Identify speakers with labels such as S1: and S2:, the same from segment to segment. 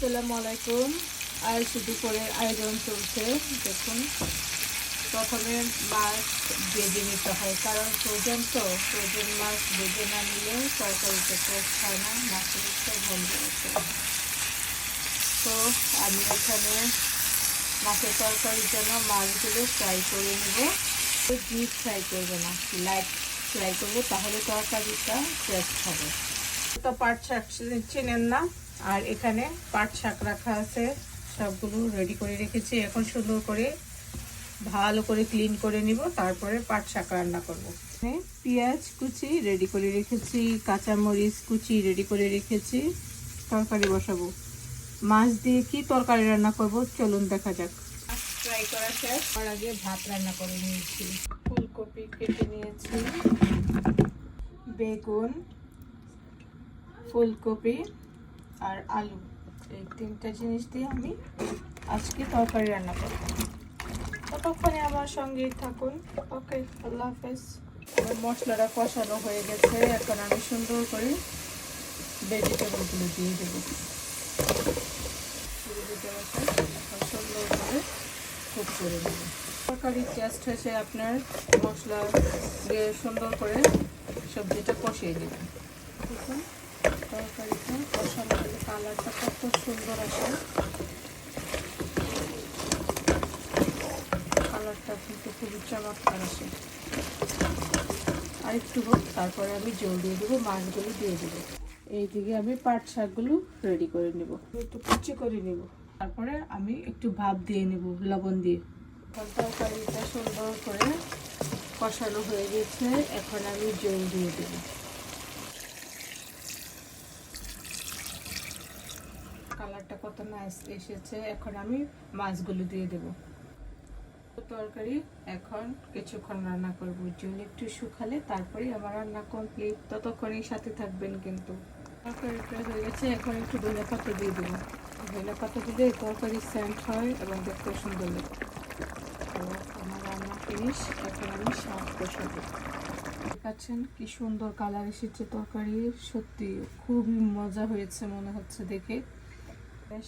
S1: আসসালামু আলাইকুম। শুধু করে আয়োজন চলছে, দেখুন। প্রথমে মাছ ভেজে নিতে হয়, কারণ ফ্রোজেন তো। ফ্রোজেন মাছ ভেজে না নিলে তরকারিতে টেস্ট হয় না, মাছের গন্ধ আছে। তো আমি এখানে মাছের তরকারির জন্য মাছগুলো ফ্রাই করে নেব। ডিপ ফ্রাই করবে না লাইট ফ্রাই করলে তাহলে তরকারিটা টেস্ট হবে। তো পাট চেনেন না আর এখানে পাট শাক রাখা আছে, সবগুলো রেডি করে রেখেছি। এখন সুন্দর করে ভালো করে ক্লিন করে নিব, তারপরে পাট শাক রান্না করব। পেঁয়াজ কুচি রেডি করে রেখেছি, কাঁচামরিচ কুচি রেডি করে রেখেছি, তরকারি বসাবো। মাছ দিয়ে কি তরকারি রান্না করব, চলুন দেখা যাক। ফ্রাই করা শেষ, তার আগে ভাত রান্না করে নিয়েছি। ফুলকপি কেটে নিয়েছি, বেগুন, ফুলকপি আর আলু। এই তিনটা জিনিস দিয়ে আমি আজকে তরকারি রান্না করব। ততক্ষণে আমার সঙ্গেই থাকুন। ওকে, আল্লাহ হাফেজ। আমার মশলাটা কষানো হয়ে গেছে। এখন আমি সুন্দর করে ভেজিটেবলগুলো দিয়ে দেবো। ভেজিটেবলটা এখন সুন্দর দেবো তরকারির টেস্ট হয়েছে আপনার মশলা দিয়ে সুন্দর করে সবজিটা কষিয়ে দেবেন তরকারিটা কালারটা কত সুন্দর আসে কালারটা কিন্তু খুবই চমৎকার আসে আর একটু হোক তারপরে আমি জল দিয়ে দেবো মাছগুলো দিয়ে দেবো এইদিকে আমি পাট শাকগুলো রেডি করে নেব। একটু কুচি করে নেব। তারপরে আমি একটু ভাপ দিয়ে নেব, লবণ দিয়ে। তরকারিটা সুন্দর করে কষানো হয়ে গেছে, এখন আমি জল দিয়ে দেবো। কালারটা কত নাইস এসেছে, এখন আমি মাছগুলো দিয়ে দেব। তরকারি এখন কিছুক্ষণ রান্না করব জল একটু শুকালে তারপরে আমার রান্না কমপ্লিট ততক্ষণই সাথে থাকবেন কিন্তু। তরকারিটা হয়ে গেছে, এখন একটু ধনে পাতা দিয়ে দেবো। ধনে পাতা দিলে তরকারি স্যান্ড হয় এবং দেখতে সুন্দর লাগে। তো আমার রান্না ফিনিশ এখন আমি শাক বসাবো। দেখাচ্ছেন কি সুন্দর কালার এসেছে তরকারি, সত্যি খুবই মজা হয়েছে মনে হচ্ছে দেখে।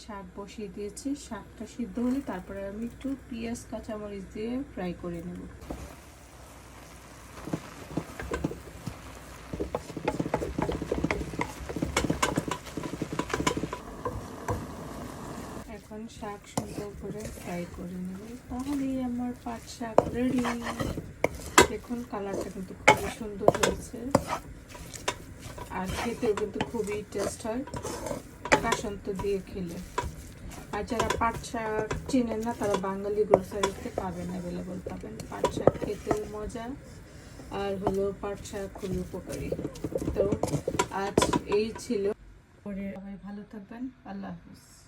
S1: শাক বসিয়ে দিয়েছি। শাকটা সিদ্ধ হলে তারপরে আমি একটু পেঁয়াজ, কাঁচামরিচ দিয়ে ফ্রাই করে নেব। এখন শাক সুন্দর করে ফ্রাই করে নেব। তাহলেই আমার পাট শাক রেডি দেখুন কালারটা কিন্তু খুবই সুন্দর হয়েছে। আর খেতেও কিন্তু খুবই টেস্ট হয়। কাসন্ত দিয়ে খেলে। আর যারা পাট শাক চেনেন না, তারা বাঙালি গ্রোসারিতে পাবেন অ্যাভেলেবল পাবেন। পাট শাক খেতেও মজা, আর হলো পাট শাক খুবই উপকারী। তো আজ এই ছিল। পরে ভালো থাকবেন। আল্লাহ হাফিজ।